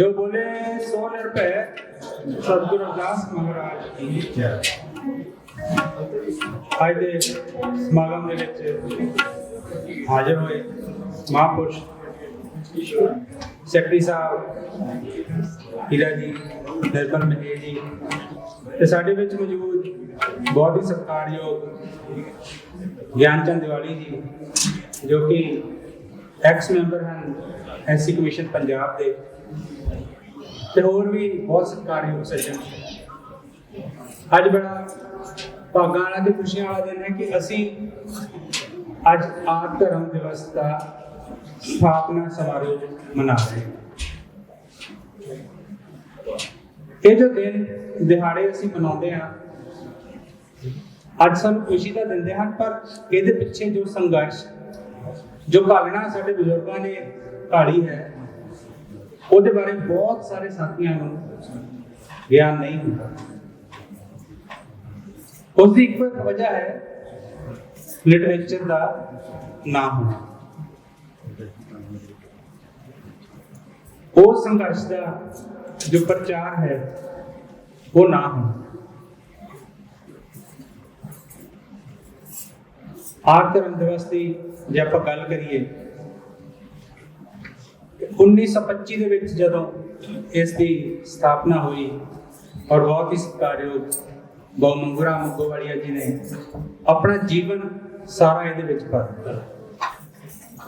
ਜੋ ਬੋਲੇ ਸੋ ਨਿਰਭੈ ਸਤਿਗੁਰੂ ਅਰਦਾਸ ਮਹਾਰਾਜ ਕੀ ਜੈ ਅੱਜ ਦੇ ਸਮਾਗਮ ਦੇ ਵਿੱਚ ਹਾਜ਼ਰ ਹੋਏ ਮਹਾਂਪੁਰਸ਼ ਸੈਕਟਰੀ ਸਾਹਿਬ ਹੀਰਾ ਜੀ ਨਿਰਮਲ ਮਹੇ ਜੀ ਤੇ ਸਾਡੇ ਵਿੱਚ ਮੌਜੂਦ ਬਹੁਤ ਹੀ ਸਤਿਕਾਰਯੋਗ ਗਿਆਨ ਚੰਦ ਦਿਵਾਲੀ ਜੀ ਜੋ ਕਿ ਐਕਸ ਮੈਂਬਰ ਹਨ ਐਸਸੀ ਕਮਿਸ਼ਨ ਪੰਜਾਬ ਦੇ ਤੇ ਹੋਰ ਵੀ ਬਹੁਤ ਸਤਿਕਾਰਯੋਗ ਸੱਜਣ। ਅੱਜ ਬੜਾ ਭਾਗਾਂ ਵਾਲਾ ਤੇ ਖੁਸ਼ੀਆਂ ਵਾਲਾ ਦਿਨ ਹੈ ਕਿ ਅਸੀਂ ਅੱਜ ਆਦ ਧਰਮ ਦਿਵਸ ਦਾ ਸਥਾਪਨਾ ਸਮਾਰੋਹ ਮਨਾ ਰਹੇ ਹਾਂ। ਇਹ ਜੋ ਦਿਨ ਦਿਹਾੜੇ ਅਸੀਂ ਮਨਾਉਂਦੇ ਹਾਂ, ਅੱਜ ਸਾਨੂੰ ਖੁਸ਼ੀ ਤਾਂ ਦਿੰਦੇ ਹਨ, ਪਰ ਇਹਦੇ ਪਿੱਛੇ ਜੋ ਸੰਘਰਸ਼, ਜੋ ਭਾਵਨਾ ਸਾਡੇ ਬਜ਼ੁਰਗਾਂ ਨੇ ਢਾਲੀ ਹੈ ਉਹਦੇ ਬਾਰੇ ਬਹੁਤ ਸਾਰੇ ਸਾਥੀਆਂ ਨੂੰ ਗਿਆਨ ਨਹੀਂ ਹੁੰਦਾ। ਉਸ ਦੀ ਇੱਕੋ ਇੱਕ ਵਜ੍ਹਾ ਹੈ ਲਿਟਰੇਚਰ ਦਾ ਨਾ ਹੋਣਾ। ਉਹ ਸੰਘਰਸ਼ ਦਾ ਜੋ ਪ੍ਰਚਾਰ ਹੈ, ਉਹ ਨਾ ਹੋਣਾ। ਆਰ ਧਰਮ ਦਿਵਸ ਦੀ ਜੇ ਆਪਾਂ ਗੱਲ ਕਰੀਏ 1925 ਦੇ ਵਿੱਚ ਜਦੋਂ ਇਸ ਦੀ ਸਥਾਪਨਾ ਹੋਈ ਔਰ ਬਹੁਤ ਹੀ ਸਤਿਕਾਰਯੋਗ ਬਹੁ ਮੰਗੂਰਾ ਮੰਗੋਵਾਲੀਆ ਜੀ ਨੇ ਆਪਣਾ ਜੀਵਨ ਸਾਰਾ ਇਹਦੇ ਵਿੱਚ ਪਾ ਦਿੱਤਾ।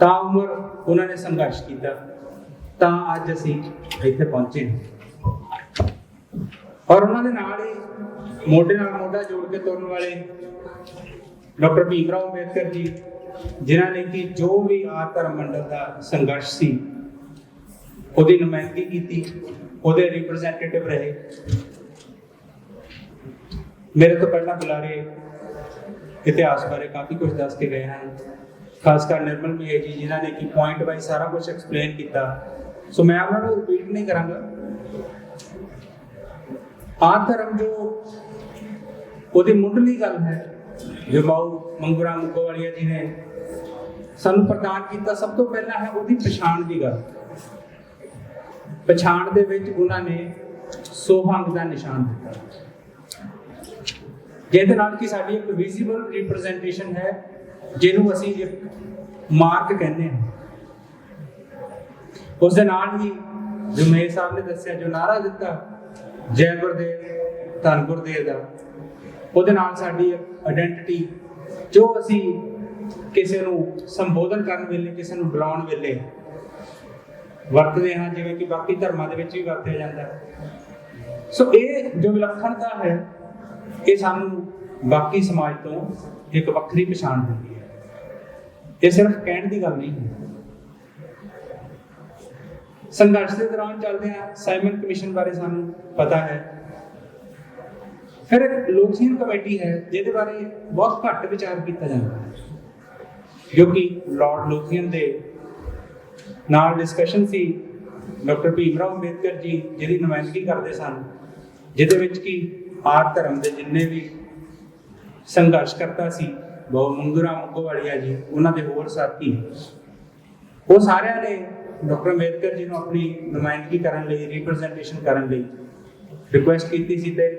ਤਾਂ ਉਮਰ ਉਹਨਾਂ ਨੇ ਸੰਘਰਸ਼ ਕੀਤਾ। ਤਾਂ ਅੱਜ ਅਸੀਂ ਇੱਥੇ ਪਹੁੰਚੇ ਔਰ ਉਹਨਾਂ ਦੇ ਨਾਲ ਹੀ ਮੋਢੇ ਨਾਲ ਮੋਢਾ ਜੋੜ ਕੇ ਤੁਰਨ ਵਾਲੇ ਡਾਕਟਰ ਭੀਮ ਰਾਓ ਅੰਬੇਦਕਰ ਜੀ, ਜਿਨ੍ਹਾਂ ਨੇ ਕਿ ਜੋ ਵੀ ਆ ਧਰਮ ਮੰਡਲ ਦਾ ਸੰਘਰਸ਼ ਸੀ ਉਹਦੀ ਨੁਮਾਇੰਦਗੀ ਕੀਤੀ, ਉਹਦੇ ਰਿਪਰੈਜ਼ੈਂਟੇਟਿਵ ਰਹੇ। ਮੇਰੇ ਤੋਂ ਪਹਿਲਾਂ ਬੁਲਾਰੇ ਇਤਿਹਾਸ ਬਾਰੇ ਕਾਫੀ ਕੁਝ ਦੱਸ ਕੇ ਗਏ ਹਨ। ਖਾਸ ਕਰ ਨਿਰਮਲ ਮੀਏ ਜੀ, ਜਿਨ੍ਹਾਂ ਨੇ ਕਿ ਪੁਆਇੰਟ ਵਾਈਜ਼ ਸਾਰਾ ਕੁਝ ਐਕਸਪਲੇਨ ਕੀਤਾ। ਸੋ ਮੈਂ ਉਹਨਾਂ ਨੂੰ ਰਿਪੀਟ ਨਹੀਂ ਕਰਾਂਗਾ। ਆ ਧਰਮ ਜੋ ਉਹਦੀ ਮੁੱਢਲੀ ਗੱਲ ਹੈ, ਜੋ ਬਾਉ ਮੰਗੂਰਾ ਮੁੱਗੋਵਾਲੀਆ ਜੀ ਨੇ ਸਾਨੂੰ ਪ੍ਰਦਾਨ ਕੀਤਾ, ਸਭ ਤੋਂ ਪਹਿਲਾਂ ਹੈ ਉਹਦੀ ਪਛਾਣ ਦੀ ਗੱਲ। ਪਛਾਣ ਦੇ ਵਿੱਚ ਉਹਨਾਂ ਨੇ ਸੋਹੰਗ ਦਾ ਨਿਸ਼ਾਨ ਦਿੱਤਾ। ਜਿਹਦੇ ਨਾਲ ਕਿ ਸਾਡੀ ਇੱਕ ਵਿਜ਼ੀਬਲ ਰਿਪਰੈਜ਼ੈਂਟੇਸ਼ਨ ਹੈ, ਜਿਹਨੂੰ ਅਸੀਂ ਮਾਰਕ ਕਹਿੰਦੇ ਹਾਂ। ਉਸ ਦੇ ਨਾਲ ਹੀ ਜੋ ਸਾਹਿਬ ਨੇ ਦੱਸਿਆ, ਜੋ ਨਾਰਾ ਦਿੱਤਾ, ਜੈ ਗੁਰਦੇਵ, ਧੰਨ ਗੁਰਦੇਵ ਦਾ, ਉਹਦੇ ਨਾਲ ਸਾਡੀ ਆਇਡੈਂਟੀਟੀ ਜੋ ਅਸੀਂ ਕਿਸੇ ਨੂੰ ਸੰਬੋਧਨ ਕਰਨ ਵੇਲੇ, ਕਿਸੇ ਨੂੰ ਬੁਲਾਉਣ ਵੇਲੇ ਵਰਤਦੇ ਹਾਂ, ਜਿਵੇਂ ਕਿ ਬਾਕੀ ਧਰਮਾਂ ਦੇ ਵਿੱਚ ਵੀ ਵਰਤਿਆ ਜਾਂਦਾ ਹੈ। ਸੋ ਇਹ ਜੋ ਵਿਲੱਖਣਤਾ ਹੈ, ਇਹ ਸਾਨੂੰ ਬਾਕੀ ਸਮਾਜ ਤੋਂ ਇੱਕ ਵੱਖਰੀ ਪਛਾਣ ਦਿੰਦੀ ਹੈ। ਇਹ ਸਿਰਫ ਕਹਿਣ ਦੀ ਗੱਲ ਨਹੀਂ ਹੈ। ਸੰਘਰਸ਼ ਦੇ ਦੌਰਾਨ ਚੱਲਦੇ ਆ ਸਾਈਮਨ ਕਮਿਸ਼ਨ ਬਾਰੇ ਸਾਨੂੰ ਪਤਾ ਹੈ। ਫਿਰ ਇੱਕ ਲੋਕਸੀਨ ਕਮੇਟੀ ਹੈ, ਜਿਹਦੇ ਬਾਰੇ ਬਹੁਤ ਘੱਟ ਵਿਚਾਰ ਕੀਤਾ ਜਾਂਦਾ ਹੈ, ਜੋ ਕਿ ਲਾਰਡ ਲੋਕੀਅਨ ਦੇ ਨਾਲ ਡਿਸਕਸ਼ਨ ਸੀ ਡਾਕਟਰ ਭੀਮ ਰਾਓ ਅੰਬੇਦਕਰ ਜੀ, ਜਿਹਦੀ ਨੁਮਾਇੰਦਗੀ ਕਰਦੇ ਸਨ, ਜਿਹਦੇ ਵਿੱਚ ਕਿ ਆਰ ਧਰਮ ਦੇ ਜਿੰਨੇ ਵੀ ਸੰਘਰਸ਼ ਕਰਤਾ ਸੀ, ਬਹੁ ਮੰਗੂਰਾ ਮੁੱਗੋਵਾਲੀਆ ਜੀ, ਉਹਨਾਂ ਦੇ ਹੋਰ ਸਾਥੀ, ਉਹ ਸਾਰਿਆਂ ਨੇ ਡਾਕਟਰ ਅੰਬੇਦਕਰ ਜੀ ਨੂੰ ਆਪਣੀ ਨੁਮਾਇੰਦਗੀ ਕਰਨ ਲਈ ਰਿਪਰੈਜ਼ੈਂਟੇਸ਼ਨ ਕਰਨ ਲਈ ਰਿਕੁਐਸਟ ਕੀਤੀ ਸੀ ਤੇ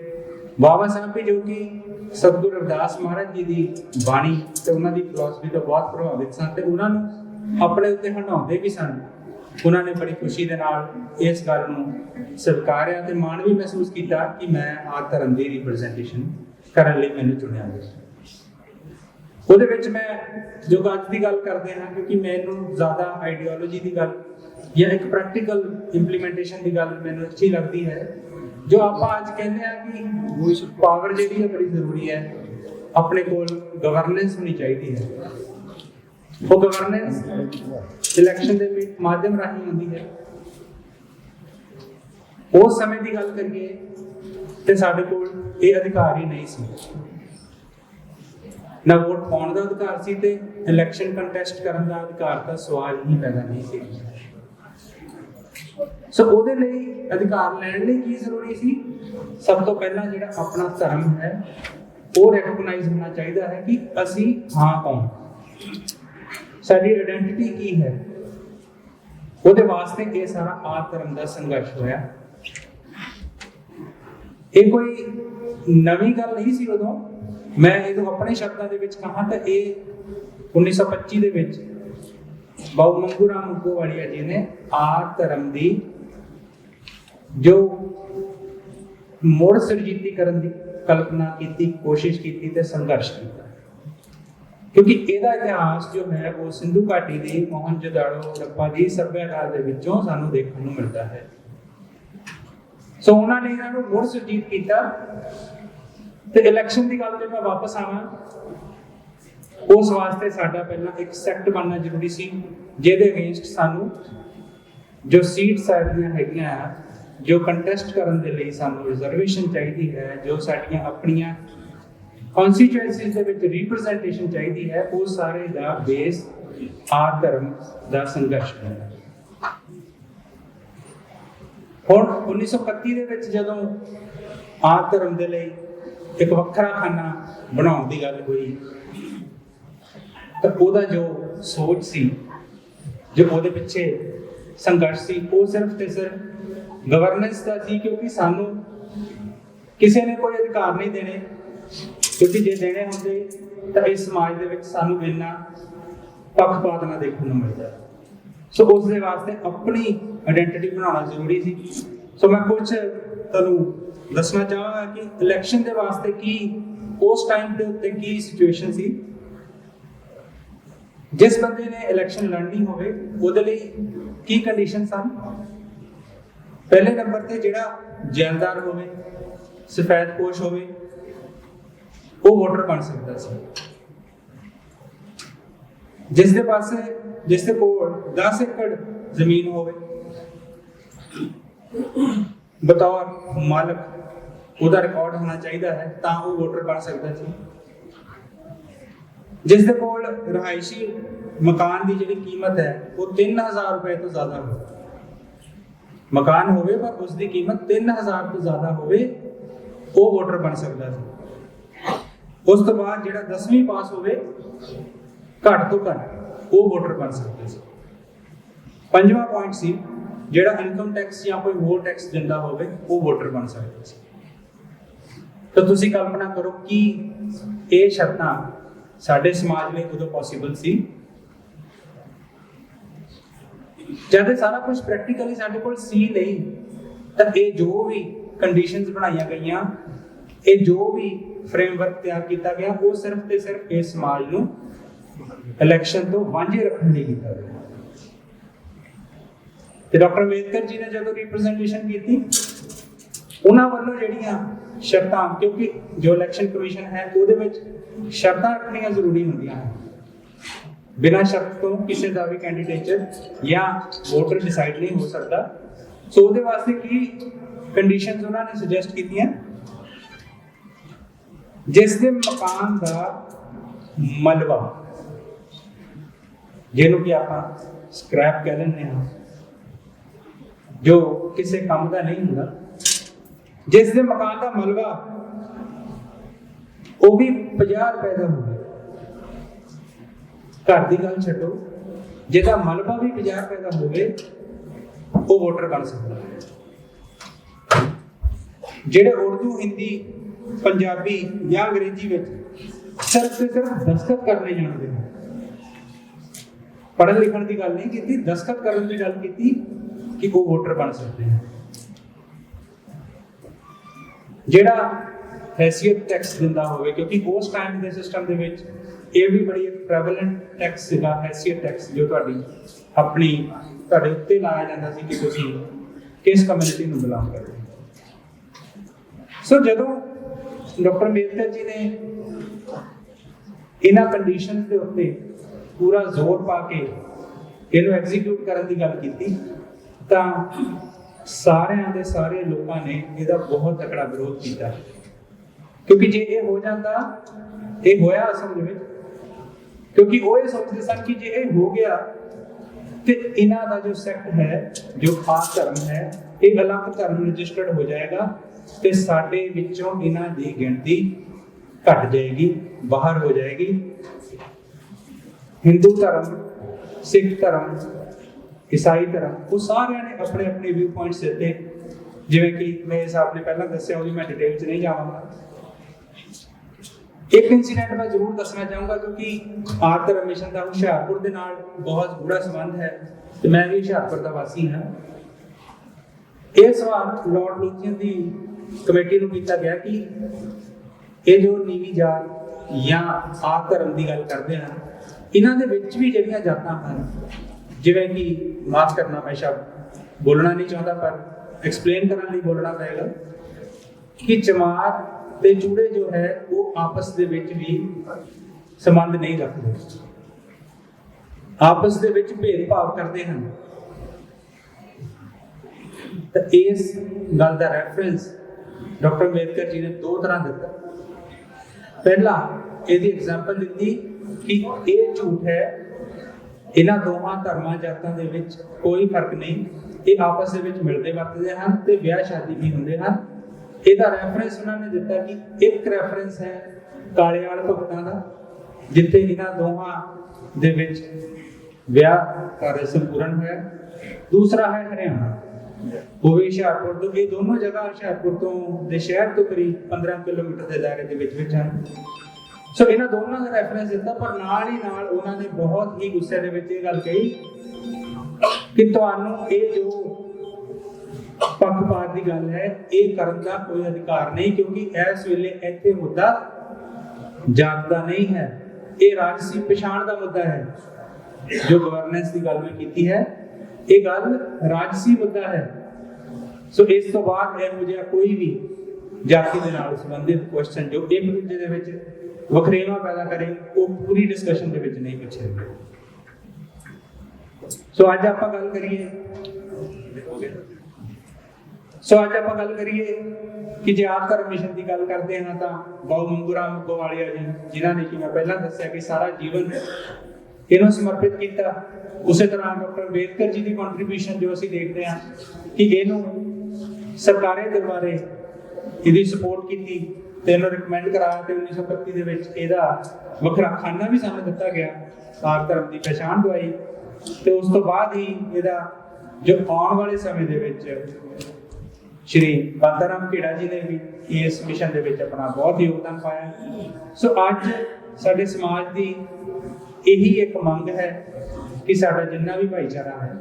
ਬਾਬਾ ਸਾਹਿਬ ਵੀ ਜੋ ਕਿ ਸਤਿਗੁਰੂ ਅਰਦਾਸ ਮਹਾਰਾਜ ਜੀ ਦੀ ਬਾਣੀ ਤੇ ਉਹਨਾਂ ਦੀ ਫਿਲਾਸਫੀ ਤੋਂ ਬਹੁਤ ਪ੍ਰਭਾਵਿਤ ਸਨ ਤੇ ਉਹਨਾਂ ਨੂੰ ਆਪਣੇ ਉੱਤੇ ਹੰਡਾਉਂਦੇ ਵੀ ਸਨ। ਉਹਨਾਂ ਨੇ ਬੜੀ ਖੁਸ਼ੀ ਦੇ ਨਾਲ ਇਸ ਗੱਲ ਨੂੰ ਸਵੀਕਾਰਿਆ ਤੇ ਮਾਣ ਵੀ ਮਹਿਸੂਸ ਕੀਤਾ ਕਿ ਮੈਂ ਆ ਧਰਮ ਦੀ ਰਿਪਰੈਜ਼ੈਂਟੇਸ਼ਨ ਕਰਨ ਲਈ ਮੈਨੂੰ ਚੁਣਿਆ ਗਿਆ। ਉਹਦੇ ਵਿੱਚ ਮੈਂ ਜੋ ਅੱਜ ਦੀ ਗੱਲ ਕਰਦੇ ਹਾਂ ਕਿਉਂਕਿ ਮੈਨੂੰ ਜ਼ਿਆਦਾ ਆਈਡੀਓਲੋਜੀ ਦੀ ਗੱਲ ਜਾਂ ਇੱਕ ਪ੍ਰੈਕਟੀਕਲ ਇੰਪਲੀਮੈਂਟੇਸ਼ਨ ਦੀ ਗੱਲ ਮੈਨੂੰ ਅੱਛੀ ਲੱਗਦੀ ਹੈ। ਜੋ ਆਪਾਂ ਅੱਜ ਕਹਿੰਦੇ ਆ ਕਿ ਪਾਵਰ ਜਿਹੜੀ ਹੈ ਬੜੀ ਜ਼ਰੂਰੀ ਹੈ। ਆਪਣੇ ਕੋਲ ਗਵਰਨੈਂਸ ਹੋਣੀ ਚਾਹੀਦੀ ਹੈ। ਉਹ ਗਵਰਨੈਂਸ ਇਲੈਕਸ਼ਨ ਦੇ ਮਾਧਿਅਮ ਰਾਹੀਂ ਹੁੰਦੀ ਹੈ। ਉਸ ਸਮੇਂ ਦੀ ਗੱਲ ਕਰੀਏ ਤੇ ਸਾਡੇ ਕੋਲ ਇਹ ਅਧਿਕਾਰ ਹੀ ਨਹੀਂ ਸੀ। ਨਾ ਵੋਟ ਪਾਉਣ ਦਾ ਅਧਿਕਾਰ ਸੀ ਤੇ ਇਲੈਕਸ਼ਨ ਕੰਟੈਸਟ ਕਰਨ ਦਾ ਅਧਿਕਾਰ ਤਾਂ ਸਵਾਲ ਹੀ ਪੈਦਾ ਨਹੀਂ ਸੀ। ਸੋ ਉਹਦੇ ਲਈ ਅਧਿਕਾਰ ਲੈਣ ਲਈ ਕੀ ਜ਼ਰੂਰੀ ਸੀ? ਸਭ ਤੋਂ ਪਹਿਲਾਂ ਜਿਹੜਾ ਆਪਣਾ ਧਰਮ ਹੈ, ਉਹ ਰੈਕਗਨਾਈਜ਼ ਹੋਣਾ ਚਾਹੀਦਾ ਹੈ ਕਿ ਅਸੀਂ ਹਾਂ ਕੌਣ। ਸਾਡੀ ਆਇਡੈਂਟੀਟੀ ਕੀ ਹੈ? ਉਹਦੇ ਵਾਸਤੇ ਇਹ ਸਾਰਾ ਆਦ ਧਰਮ ਦਾ ਸੰਘਰਸ਼ ਹੋਇਆ। ਇਹ ਕੋਈ ਨਵੀਂ ਗੱਲ ਨਹੀਂ ਸੀ ਉਦੋਂ। ਮੈਂ ਇਹਨੂੰ ਆਪਣੇ ਸ਼ਬਦਾਂ ਦੇ ਵਿੱਚ ਕਹਾਂ ਤਾਂ ਇਹ 1925 ਦੇ ਵਿੱਚ ਬਾਉ ਮੰਗੂ ਰਾਮ ਮੁੱਗੋਵਾਲੀਆ ਜੀ ਨੇ ਆਦ ਧਰਮ ਦੀ ਜੋ ਮੋੜ ਸਰਜੀਤੀ ਕਰਨ ਦੀ ਕਲਪਨਾ ਕੀਤੀ, ਕੋਸ਼ਿਸ਼ ਕੀਤੀ ਤੇ ਸੰਘਰਸ਼ ਕੀਤਾ। ਕਿਉਂਕਿ ਇਹਦਾ ਇਤਿਹਾਸ ਜੋ ਹੈ ਉਹ ਸਿੰਧੂ ਘਾਟੀ ਦੀ ਮੋਹਨਜੋਦਾੜੋ ਹੜੱਪਾ ਦੀ ਸੱਭਿਆਚਾਰ ਦੇ ਵਿੱਚੋਂ ਸਾਨੂੰ ਦੇਖਣ ਨੂੰ ਮਿਲਦਾ ਹੈ। ਸੋ ਉਹਨਾਂ ਨੇ ਇਹਨਾਂ ਨੂੰ ਮੁੜ ਸੁਰਜੀਤ ਕੀਤਾ ਤੇ ਇਲੈਕਸ਼ਨ ਦੀ ਗੱਲ ਤੇ ਮੈਂ ਵਾਪਸ ਆਵਾਂ। ਉਸ ਵਾਸਤੇ ਸਾਡਾ ਪਹਿਲਾਂ ਇੱਕ ਸੈਕਟ ਬਣਨਾ ਜ਼ਰੂਰੀ ਸੀ ਜਿਹਦੇ ਅਗੇਂਸਟ ਸਾਨੂੰ ਜੋ ਸੀਟ ਸਾਡੀਆਂ ਹੈਗੀਆਂ ਆ, ਜੋ ਕੰਟੈਸਟ ਕਰਨ ਦੇ ਲਈ ਸਾਨੂੰ ਰਿਜ਼ਰਵੇਸ਼ਨ ਚਾਹੀਦੀ ਹੈ ਜੋ ਸਾਡੀਆਂ ਆਪਣੀਆਂ ਕਨਸਟੀਚੁਐਂਸੀਜ਼ ਦੇ ਵਿੱਚ ਰਿਪਰੈਜ਼ੈਂਟੇਸ਼ਨ ਚਾਹੀਦੀ ਹੈ, ਉਹ ਸਾਰੇ ਦਾ ਬੇਸ ਆ ਧਰਮ ਦਾ ਸੰਘਰਸ਼ ਹੈ। ਹੁਣ 1931 ਦੇ ਵਿੱਚ ਜਦੋਂ ਆ ਧਰਮ ਦੇ ਲਈ ਇੱਕ ਵੱਖਰਾ ਖਾਨਾ ਬਣਾਉਣ ਦੀ ਗੱਲ ਹੋਈ, ਤਾਂ ਉਹਦਾ ਜੋ ਸੋਚ ਸੀ, ਜੋ ਉਹਦੇ ਪਿੱਛੇ ਸੰਘਰਸ਼ ਸੀ, ਉਹ ਸਿਰਫ ਤੇ ਸਿਰਫ ਗਵਰਨੈਂਸ ਦਾ ਸੀ, ਕਿਉਂਕਿ ਸਾਨੂੰ ਕਿਸੇ ਨੇ ਕੋਈ ਅਧਿਕਾਰ ਨਹੀਂ ਦੇਣੇ। ਕਿਉਂਕਿ ਜੇ ਦੇਣੇ ਹੁੰਦੇ, ਤਾਂ ਇਸ ਸਮਾਜ ਦੇ ਵਿੱਚ ਸਾਨੂੰ ਇੰਨਾ ਪੱਖਪਾਤ ਨਾ ਦੇਖਣ ਨੂੰ ਮਿਲਦਾ। ਸੋ ਉਸ ਦੇ ਵਾਸਤੇ ਆਪਣੀ ਆਇਡੈਂਟੀਟੀ ਬਣਾਉਣਾ ਜ਼ਰੂਰੀ ਸੀ। ਸੋ ਮੈਂ ਕੁਝ ਤੁਹਾਨੂੰ ਦੱਸਣਾ ਚਾਹਾਂਗਾ ਕਿ ਇਲੈਕਸ਼ਨ ਦੇ ਵਾਸਤੇ ਕੀ, ਉਸ ਟਾਈਮ ਦੇ ਉੱਤੇ ਕੀ ਸਿਚੁਏਸ਼ਨ ਸੀ। ਜਿਸ ਬੰਦੇ ਨੇ ਇਲੈਕਸ਼ਨ ਲੜਨੀ ਹੋਵੇ, ਉਹਦੇ ਲਈ ਕੀ ਕੰਡੀਸ਼ਨ ਸਨ? ਪਹਿਲੇ ਨੰਬਰ ਤੇ ਜਿਹੜਾ ਜੈਲਦਾਰ ਹੋਵੇ ਸਫੈਦ ਪੋਸ਼ ਹੋਵੇ ਉਹ ਵੋਟਰ ਬਣ ਸਕਦਾ ਸੀ। ਜਿਸ ਦੇ ਪਾਸੇ, ਜਿਸ ਦੇ ਕੋਲ 10 ਏਕੜ ਜ਼ਮੀਨ ਹੋਵੇ, ਬਤੌਰ ਮਾਲਕ ਉਹਦਾ ਰਿਕਾਰਡ ਹੋਣਾ ਚਾਹੀਦਾ ਹੈ, ਤਾਂ ਉਹ ਵੋਟਰ ਬਣ ਸਕਦਾ ਸੀ। ਜਿਸ ਦੇ ਕੋਲ ਰਹਾਇਸ਼ੀ ਮਕਾਨ ਦੀ ਜਿਹੜੀ ਕੀਮਤ ਹੈ, ਉਹ 3000 ਰੁਪਏ ਤੋਂ ਜ਼ਿਆਦਾ ਹੋਵੇ। ਮਕਾਨ ਹੋਵੇ ਪਰ ਉਸ ਦੀ ਕੀਮਤ 3000 ਤੋਂ ਜ਼ਿਆਦਾ ਹੋਵੇ, ਉਹ ਵੋਟਰ ਬਣ ਸਕਦਾ ਸੀ। ਉਸ ਤੋਂ ਬਾਅਦ ਜਿਹੜਾ 10ਵੀਂ ਪਾਸ ਹੋਵੇ, ਘੱਟ ਤੋਂ ਘੱਟ ਉਹ ਵੋਟਰ ਬਣ ਸਕਦਾ ਸੀ। ਪੰਜਵਾਂ ਪੁਆਇੰਟ ਸੀ, ਜਿਹੜਾ ਇਨਕਮ ਟੈਕਸ ਜਾਂ ਕੋਈ ਹੋਰ ਟੈਕਸ ਦਿੰਦਾ ਹੋਵੇ, ਉਹ ਵੋਟਰ ਬਣ ਸਕਦਾ ਸੀ। ਤਾਂ ਤੁਸੀਂ ਕਲਪਨਾ ਕਰੋ ਕਿ ਇਹ ਸ਼ਰਤਾਂ ਸਾਡੇ ਸਮਾਜ ਲਈ ਉਦੋਂ ਪੋਸੀਬਲ ਸੀ? ਜਦ ਇਹ ਸਾਰਾ ਕੁਝ ਪ੍ਰੈਕਟੀਕਲੀ ਸਾਡੇ ਕੋਲ ਸੀ ਨਹੀਂ, ਤਾਂ ਇਹ ਜੋ ਵੀ ਕੰਡੀਸ਼ਨਸ ਬਣਾਈਆਂ ਗਈਆਂ ਇਹ ਜੋ ਵੀ ਫਰੇਮਵਰਕ ਤਿਆਰ ਕੀਤਾ ਗਿਆ, ਉਹ ਸਿਰਫ ਤੇ ਸਿਰਫ ਇਸ ਸਮਾਜ ਨੂੰ ਇਲੈਕਸ਼ਨ ਤੋਂ ਵਾਂਝੇ ਰੱਖਣ ਲਈ ਕੀਤਾ ਗਿਆ। ਤੇ ਡਾਕਟਰ ਅੰਬੇਦਕਰ ਜੀ ਨੇ ਜਦੋਂ ਰਿਪਰੈਜ਼ੈਂਟੇਸ਼ਨ ਕੀਤੀ, ਉਹਨਾਂ ਵੱਲੋਂ ਜਿਹੜੀਆਂ ਸ਼ਰਤਾਂ, ਕਿਉਂਕਿ ਜੋ ਇਲੈਕਸ਼ਨ ਕਮਿਸ਼ਨ ਹੈ, ਉਹਦੇ ਵਿੱਚ ਸ਼ਰਤਾਂ ਰੱਖਣੀਆਂ ਜ਼ਰੂਰੀ ਹੁੰਦੀਆਂ ਹਨ। ਬਿਨਾਂ ਸ਼ਰਤ ਤੋਂ ਕਿਸੇ ਦਾ ਵੀ ਕੈਂਡੀਡੇਟਰ ਜਾਂ ਵੋਟਰ ਡਿਸਾਈਡ ਨਹੀਂ ਹੋ ਸਕਦਾ। ਸੋ ਉਹਦੇ ਵਾਸਤੇ ਕੀ ਕੰਡੀਸ਼ਨਸ ਉਹਨਾਂ ਨੇ ਸੁਜੈਸਟ ਕੀਤੀਆਂ? ਜਿਸ ਦੇ ਮਕਾਨ ਦਾ ਮਲਬਾ, ਜਿਹਨੂੰ ਕਿ ਆਪਾਂ ਸਕ੍ਰੈਪ ਕਹਿ ਲੈਂਦੇ ਹਾਂ, ਜੋ ਕਿਸੇ ਕੰਮ ਦਾ ਨਹੀਂ ਹੁੰਦਾ, ਜਿਸ ਦੇ ਮਕਾਨ ਦਾ ਮਲਬਾ, ਉਹ ਵੀ 50 ਰੁਪਏ ਦਾ ਹੋਵੇ ਘਰ ਦੀ ਗੱਲ ਛੱਡੋ ਜਿਹਦਾ ਮਲਬਾ ਵੀ 50 ਰੁਪਏ ਦਾ ਹੋਵੇ, ਉਹ ਵੋਟਰ ਬਣ ਸਕਦਾ ਹੈ। ਜਿਹੜੇ ਉਰਦੂ, ਹਿੰਦੀ ਪੰਜਾਬੀ ਜਾਂ ਅੰਗਰੇਜ਼ੀ ਵਿੱਚ ਸਿਰਫ ਤੇ ਸਿਰਫ ਦਸਤਖਤ ਕਰਨੇ ਜਾਣਦੇ ਨੇ। ਪੜ੍ਹਨ ਲਿਖਣ ਦੀ ਗੱਲ ਨਹੀਂ ਕੀਤੀ, ਦਸਤਖਤ ਕਰਨ ਦੀ ਗੱਲ ਕੀਤੀ ਕਿ ਉਹ ਵੋਟਰ ਬਣ ਸਕਦੇ ਹਨ ਜਿਹੜਾ ਹੈਸੀਅਤ ਟੈਕਸ ਦਿੰਦਾ ਹੋਵੇ, ਕਿਉਂਕਿ ਉਸ ਟਾਈਮ ਦੇ ਸਿਸਟਮ ਦੇ ਵਿੱਚ ਇਹ ਵੀ ਬੜੀ ਇੱਕ ਪ੍ਰੈਵਲੈਂਟ ਟੈਕਸ ਸੀਗਾ, ਹੈਸੀਅਤ ਟੈਕਸ, ਜੋ ਤੁਹਾਡੀ ਆਪਣੀ, ਤੁਹਾਡੇ ਉੱਤੇ ਲਾਇਆ ਜਾਂਦਾ ਸੀ ਕਿ ਤੁਸੀਂ ਕਿਸ ਕਮਿਊਨਿਟੀ ਨੂੰ ਬਿਲੋਂਗ ਕਰਦੇ ਹੋ। ਸੋ ਜਦੋਂ ਡਾਕਟਰ ਅੰਬੇਦਕਰ ਜੀ ਨੇ ਇਹਨਾਂ ਕੰਡੀਸ਼ਨਸ ਦੇ ਉੱਤੇ ਪੂਰਾ ਜ਼ੋਰ ਪਾ ਕੇ ਇਹਨੂੰ ਐਗਜ਼ੀਕਿਊਟ ਕਰਨ ਦੀ ਗੱਲ ਕੀਤੀ। ਤਾਂ ਸਾਰਿਆਂ ਦੇ ਸਾਰੇ ਲੋਕਾਂ ਨੇ ਇਹਦਾ ਬਹੁਤ ਤਕੜਾ ਵਿਰੋਧ ਕੀਤਾ। ਕਿਉਂਕਿ ਜੇ ਇਹ ਹੋ ਜਾਂਦਾ, ਇਹ ਹੋਇਆ ਅਸਲ ਦੇ ਵਿੱਚ। ਕਿਉਂਕਿ ਉਹ ਇਹ ਸੋਚਦੇ ਸਨ ਕਿ ਜੇ ਇਹ ਹੋ ਗਿਆ, ਤੇ ਇਹਨਾਂ ਦਾ ਜੋ ਸੈਕਟ ਹੈ, ਜੋ ਖਾਸ ਧਰਮ ਹੈ, ਇਹ ਅਲੱਗ ਧਰਮ ਰਜਿਸਟਰਡ ਹੋ ਜਾਏਗਾ। ਤੇ ਸਾਡੇ ਵਿੱਚੋਂ ਇਹਨਾਂ ਦੀ ਗਿਣਤੀ ਘਟ ਜਾਏਗੀ, ਬਾਹਰ ਹੋ ਜਾਏਗੀ। ਹਿੰਦੂ ਧਰਮ, ਸਿੱਖ ਧਰਮ, ਈਸਾਈ ਧਰਮ, ਉਹ ਸਾਰਿਆਂ ਨੇ ਆਪਣੇ ਆਪਣੇ ਵਿਊ ਪੁਆਇੰਟਸ ਦਿੱਤੇ। ਜਿਵੇਂ ਕਿ ਮੇਰੇ ਸਾਹਿਬ ਨੇ ਪਹਿਲਾਂ ਦੱਸਿਆ, ਉਹਦੀ ਮੈਂ ਡਿਟੇਲ 'ਚ ਨਹੀਂ ਜਾਵਾਂਗਾ। ਇੱਕ ਇਨਸੀਡੈਂਟ ਮੈਂ ਜ਼ਰੂਰ ਦੱਸਣਾ ਚਾਹੂੰਗਾ, ਕਿਉਂਕਿ ਆਰਥਰ ਮਿਸ਼ਨ ਦਾ ਹੁਸ਼ਿਆਰਪੁਰ ਦੇ ਨਾਲ ਬਹੁਤ ਗੂੜਾ ਸੰਬੰਧ ਹੈ ਤੇ ਮੈਂ ਵੀ ਹੁਸ਼ਿਆਰਪੁਰ ਦਾ ਵਾਸੀ ਹਾਂ। ਇਹ ਸਵਾਲ ਲਾਰਡ ਲੋਚੀਅਨ ਦੀ ਕਮੇਟੀ ਨੂੰ ਕੀਤਾ ਗਿਆ ਕਿ ਇਹ ਜੋ ਨੀਵੀ ਜਾਤ ਜਾਂ ਆਪ ਧਰਮ ਦੀ ਗੱਲ ਕਰਦੇ ਹਨ ਇਹਨਾਂ ਦੇ ਵਿੱਚ ਵੀ ਜਿਹੜੀਆਂ ਜਾਤਾਂ ਹਨ, ਜਿਵੇਂ ਕਿ ਮਾਫ ਕਰਨਾ ਮੈਂ ਸ਼ਬਦ ਬੋਲਣਾ ਨਹੀਂ ਚਾਹੁੰਦਾ, ਪਰ ਐਕਸਪਲੇਨ ਕਰਨ ਲਈ ਬੋਲਣਾ ਪਏਗਾ ਕਿ ਜਮਾਤ ਤੇ ਜੁੜੇ ਜੋ ਹੈ, ਉਹ ਆਪਸ ਦੇ ਵਿੱਚ ਵੀ ਸੰਬੰਧ ਨਹੀਂ ਰੱਖਦੇ। ਆਪਸ ਦੇ ਵਿੱਚ ਭੇਦਭਾਵ ਕਰਦੇ ਹਨ। ਤਾਂ ਇਸ ਗੱਲ ਦਾ ਰੈਫਰੈਂਸ ਡਾਕਟਰ ਅੰਬੇਦਕਰ ਜੀ ਨੇ ਦੋ ਤਰ੍ਹਾਂ ਦਿੱਤਾ। ਪਹਿਲਾ, ਇਹਦੀ ਐਗਜ਼ਾਮਪਲ ਦਿੱਤੀ ਕਿ ਇਹ ਝੂਠ ਹੈ, ਇਹਨਾਂ ਦੋਹਾਂ ਧਰਮਾਂ ਜਾਤਾਂ ਦੇ ਵਿੱਚ ਕੋਈ ਫ਼ਰਕ ਨਹੀਂ, ਇਹ ਆਪਸ ਦੇ ਵਿੱਚ ਮਿਲਦੇ ਵਰਤਦੇ ਹਨ ਤੇ ਵਿਆਹ ਸ਼ਾਦੀ ਵੀ ਹੁੰਦੇ ਹਨ। ਇਹਦਾ ਰੈਫਰੈਂਸ ਉਹਨਾਂ ਨੇ ਦਿੱਤਾ ਕਿ ਇੱਕ ਰੈਫਰੈਂਸ ਹੈ ਕਾਲਿਆਲ ਭਗਤਾਂ ਦਾ, ਜਿੱਥੇ ਇਹਨਾਂ ਦੋਹਾਂ ਦੇ ਵਿੱਚ ਵਿਆਹ ਕਾਰਜ ਸੰਪੂਰਨ ਹੋਇਆ। ਦੂਸਰਾ ਹੈ ਹਰਿਆਣਾ। ਉਹ ਵੀ ਹੁਸ਼ਿਆਰਪੁਰ ਤੋਂ, ਇਹ ਦੋਨੋਂ ਜਗ੍ਹਾ ਹੁਸ਼ਿਆਰਪੁਰ ਤੋਂ ਦੇ ਸ਼ਹਿਰ ਤੋਂ ਕਰੀਬ 15 ਕਿਲੋਮੀਟਰ ਦੇ ਦਾਇਰੇ ਦੇ ਵਿੱਚ ਵਿੱਚ ਹਨ। ਸੋ ਇਹਨਾਂ ਦੋਨਾਂ ਦਾ ਰੈਫਰੈਂਸ ਦਿੱਤਾ, ਪਰ ਨਾਲ ਹੀ ਨਾਲ ਉਹਨਾਂ ਨੇ ਬਹੁਤ ਹੀ ਗੁੱਸੇ ਦੇ ਵਿੱਚ ਇਹ ਗੱਲ ਕਹੀ ਕਿ ਤੁਹਾਨੂੰ ਇਹ ਜੋ ਪੱਖਪਾਤ ਦੀ ਗੱਲ ਹੈ, ਇਹ ਕਰਨ ਦਾ ਕੋਈ ਅਧਿਕਾਰ ਨਹੀਂ, ਕਿਉਂਕਿ ਇਸ ਵੇਲੇ ਇੱਥੇ ਮੁੱਦਾ ਜਾਗਦਾ ਨਹੀਂ ਹੈ। ਇਹ ਰਾਜਸੀ ਪਛਾਣ ਦਾ ਮੁੱਦਾ ਹੈ, ਜੋ ਗਵਰਨੈਂਸ ਦੀ ਗੱਲ ਵੀ ਕੀਤੀ ਹੈ। ਇਹ ਗੱਲ ਰਾਜਸੀ ਮੁੱਦਾ ਹੈ। ਸੋ ਇਸ ਤੋਂ ਬਾਅਦ ਇਹੋ ਜਿਹਾ ਕੋਈ ਵੀ ਜਾਤੀ ਦੇ ਨਾਲ ਸੰਬੰਧਿਤ ਕੁਐਸਚਨ ਜੋ ਇੱਕ ਦੂਜੇ ਦੇ ਵਿੱਚ ਵਖਰੇਵਾ ਪੈਦਾ ਕਰੇ, ਉਹ ਪੂਰੀ ਡਿਸਕਸ਼ਨ ਦੇ ਵਿੱਚ ਨਹੀਂ ਪੁੱਛਿਆ ਸੋ ਅੱਜ ਆਪਾਂ ਗੱਲ ਕਰੀਏ। ਸੋ ਅੱਜ ਆਪਾਂ ਗੱਲ ਕਰੀਏ ਕਿ ਜੇ ਆਪ ਧਰਮ ਮਿਸ਼ਨ ਦੀ ਗੱਲ ਕਰਦੇ ਹਾਂ ਤਾਂ ਬਹੁ ਮੰਗੂਰਾ ਗੋਵਾਲੀਆ ਜੀ, ਜਿਨ੍ਹਾਂ ਨੇ ਕਿ ਮੈਂ ਪਹਿਲਾਂ ਦੱਸਿਆ ਕਿ ਸਾਰਾ ਜੀਵਨ ਇਹਨੂੰ ਸਮਰਪਿਤ ਕੀਤਾ। ਉਸੇ ਤਰ੍ਹਾਂ ਡਾਕਟਰ ਅੰਬੇਦਕਰ ਜੀ ਦੀ ਕੰਟਰੀਬਿਊਸ਼ਨ ਜੋ ਅਸੀਂ ਦੇਖਦੇ ਹਾਂ ਕਿ ਇਹਨੂੰ ਸਰਕਾਰੀ ਦਰਬਾਰੇ ਇਹਦੀ ਸਪੋਰਟ ਕੀਤੀ ਤੇ ਇਹਨੂੰ ਰეკਮੈਂਡ ਕਰਾਇਆ ਤੇ 1931 ਦੇ ਵਿੱਚ ਇਹਦਾ ਵੱਖਰਾ ਖਾਨਾ ਵੀ ਸਾਨੂੰ ਦਿੱਤਾ ਗਿਆ ਸਾਰ ਧਰਮ ਦੀ ਪਛਾਣ ਦਵਾਈ। ਤੇ ਉਸ ਤੋਂ ਬਾਅਦ ਹੀ ਇਹਦਾ ਜੋ ਆਉਣ ਵਾਲੇ ਸਮੇਂ ਦੇ ਵਿੱਚ ਸ਼੍ਰੀ ਬੰਦਾਰਾਮ ਖੇੜਾ ਜੀ ਨੇ ਵੀ ਇਸ ਮਿਸ਼ਨ ਦੇ ਵਿੱਚ ਆਪਣਾ ਬਹੁਤ ਯੋਗਦਾਨ ਪਾਇਆ। ਸੋ ਅੱਜ ਸਾਡੇ ਸਮਾਜ ਦੀ ਇਹੀ ਇੱਕ ਮੰਗ ਹੈ ਕਿ ਸਾਡਾ ਜਿੰਨਾ ਵੀ ਭਾਈਚਾਰਾ ਹੈ,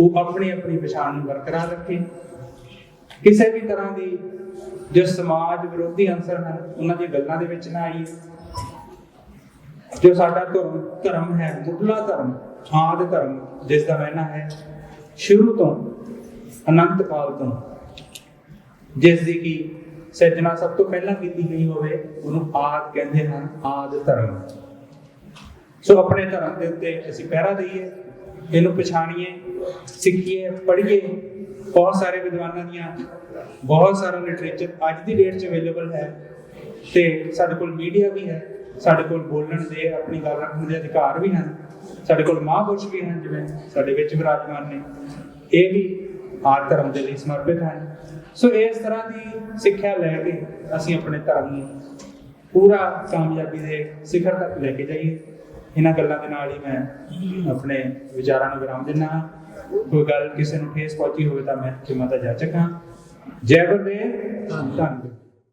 ਉਹ ਆਪਣੀ ਆਪਣੀ ਪਛਾਣ ਨੂੰ ਬਰਕਰਾਰ ਰੱਖੇ। ਕਿਸੇ ਵੀ ਤਰ੍ਹਾਂ ਦੀ ਜੋ ਸਮਾਜ ਵਿਰੋਧੀ ਅੰਸਰ ਹਨ, ਉਹਨਾਂ ਦੀਆਂ ਗੱਲਾਂ ਦੇ ਵਿੱਚ ਨਾ ਆਈਏ। ਜੋ ਸਾਡਾ ਧਰਮ ਧਰਮ ਹੈ, ਮੁੱਢਲਾ ਧਰਮ, ਆਦ ਧਰਮ, ਜਿਸ ਦਾ ਮੈਨਾ ਹੈ, ਸ਼ੁਰੂ ਤੋਂ ਅਨੰਤ ਕਾਲ ਤੋਂ, ਜਿਸ ਦੀ ਕੀ ਸਿਰਜਣਾ ਸਭ ਤੋਂ ਪਹਿਲਾਂ ਕੀਤੀ ਗਈ ਹੋਵੇ, ਉਹਨੂੰ ਆਦ ਕਹਿੰਦੇ ਹਨ, ਆਦ ਧਰਮ। ਸੋ ਆਪਣੇ ਧਰਮ ਦੇ ਉੱਤੇ ਅਸੀਂ ਪਹਿਰਾ ਦਈਏ, ਇਹਨੂੰ ਪਛਾਣੀਏ, ਸਿੱਖੀਏ, ਪੜ੍ਹੀਏ। ਬਹੁਤ ਸਾਰੇ ਵਿਦਵਾਨਾਂ ਦੀਆਂ, ਬਹੁਤ ਸਾਰਾ ਲਿਟਰੇਚਰ ਅੱਜ ਦੀ ਡੇਟ 'ਚ ਅਵੇਲੇਬਲ ਹੈ ਤੇ ਸਾਡੇ ਕੋਲ ਮੀਡੀਆ ਵੀ ਹੈ, ਸਾਡੇ ਕੋਲ ਬੋਲਣ ਦੇ ਆਪਣੀ ਗੱਲ ਰੱਖਣ ਦੇ ਅਧਿਕਾਰ ਵੀ ਹਨ, ਸਾਡੇ ਕੋਲ ਮਹਾਂਪੁਰਸ਼ ਵੀ ਹਨ, ਜਿਵੇਂ ਸਾਡੇ ਵਿੱਚ ਵਿਰਾਜਮਾਨ ਨੇ। ਇਹ ਵੀ ਆਦ ਧਰਮ ਦੇ ਲਈ ਸਮਰਪਿਤ ਹਨ। ਸੋ ਇਸ ਤਰ੍ਹਾਂ ਦੀ ਸਿੱਖਿਆ ਲੈ ਕੇ ਅਸੀਂ ਆਪਣੇ ਧਰਮ ਨੂੰ ਪੂਰਾ ਕਾਮਯਾਬੀ ਦੇ ਸਿਖਰ ਤੱਕ ਲੈ ਕੇ ਜਾਈਏ। ਇਹਨਾਂ ਗੱਲਾਂ ਦੇ ਨਾਲ ਹੀ ਮੈਂ ਆਪਣੇ ਵਿਚਾਰਾਂ ਨੂੰ ਵਿਰਾਮ ਦਿੰਦਾ ਹਾਂ। ਕੋਈ ਗੱਲ ਕਿਸੇ ਨੂੰ ਠੇਸ ਪਹੁੰਚੀ ਹੋਵੇ ਤਾਂ ਮੈਂ ਖਿਮਾ ਦਾ ਜਾਚਕ ਹਾਂ। ਜੈ ਗੁਰਦੇਵ, ਧੰਨਵਾਦ।